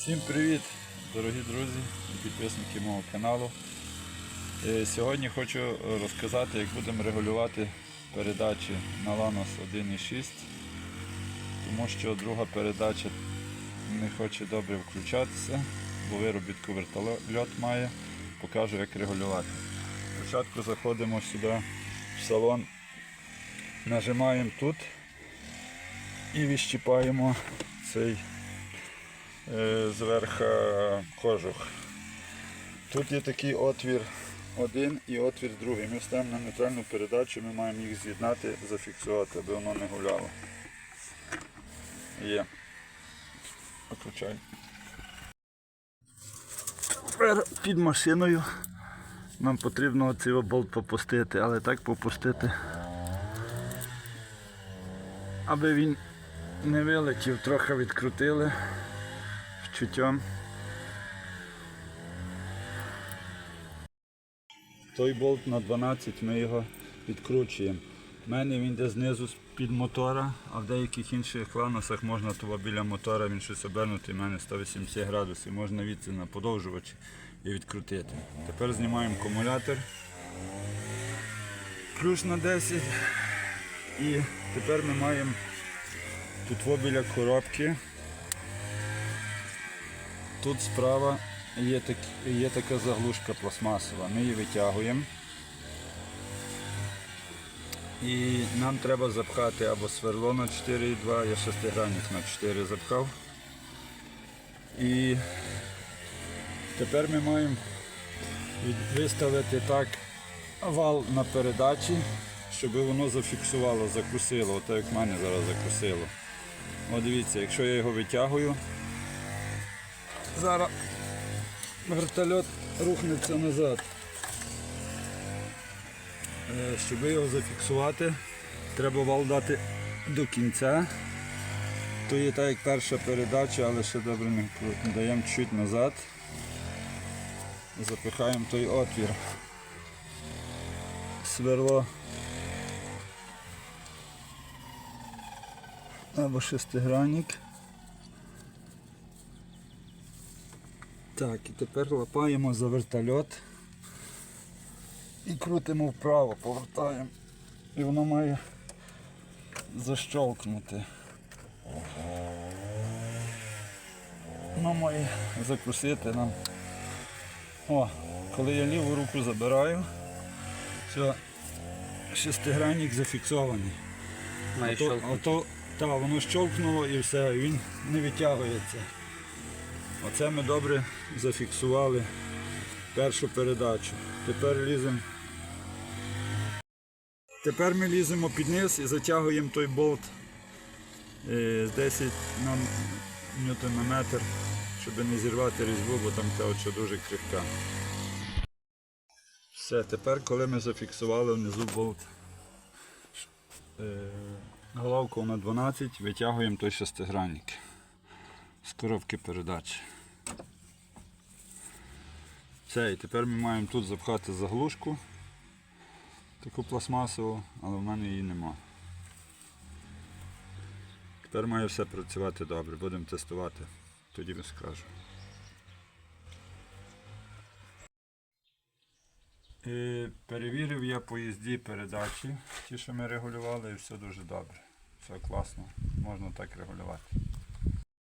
Всім привіт, дорогі друзі і підписники мого каналу. Е, Сьогодні хочу розказати, як будемо регулювати передачі на Lanos 1.6, тому що друга передача не хоче добре включатися, бо виробітку вертольот має. Покажу, як регулювати. Спочатку заходимо сюди в салон, нажимаємо тут і відщіпаємо цей е, зверха кожух. Тут є такий отвір один і отвір другий. Ми ставимо на нейтральну передачу, ми маємо їх з'єднати, зафіксувати, аби воно не гуляло. Є. Виключай. Тепер під машиною нам потрібно цей болт попустити, але так попустити, аби він не вилетів, трохи відкрутили чуттям. Той болт на 12 ми його відкручуємо. У мене він йде знизу з-під мотора, а в деяких інших ланосах можна того біля мотора він щось обернути, у мене 180 градусів, можна відси на подовжувач і відкрутити. Тепер знімаємо акумулятор. Ключ на 10. І тепер ми маємо тут во біля коробки. Тут справа є, так, є така заглушка пластмасова. Ми її витягуємо. І нам треба запхати або сверло на 4,2, я шестигранник на 4 запхав. І тепер ми маємо виставити так вал на передачі, щоб воно зафіксувало, закусило, отак як в мене зараз закусило. От дивіться, якщо я його витягую, зараз вертольот рухнеться назад. Е, Щоб його зафіксувати, треба вал дати до кінця. То є так як перша передача, але ще добре крутимо. Даємо чуть назад. Запихаємо той отвір. Сверло. Або шестигранник. Так, і тепер лапаємо за вертольот і крутимо вправо, повертаємо. І воно має защолкнути. Воно має закусити нам. О, коли я ліву руку забираю, все, шестигранник зафіксований. Має Ото, ото, та, воно щолкнуло і все, він не витягується. Оце ми добре зафіксували першу передачу. Тепер ліземо. Тепер ми ліземо під низ і затягуємо той болт е, з 10 на ньютон на метр, щоб не зірвати різьбу, бо там та от що дуже крихка. Все, тепер, коли ми зафіксували внизу болт е, головку на 12, витягуємо той шестигранник з коробки передач. Все, і тепер ми маємо тут запхати заглушку, таку пластмасову, але в мене її нема. Тепер має все працювати добре, будемо тестувати, тоді скажу. І перевірив я по їзді передачі, ті, що ми регулювали, і все дуже добре. Все класно, можна так регулювати.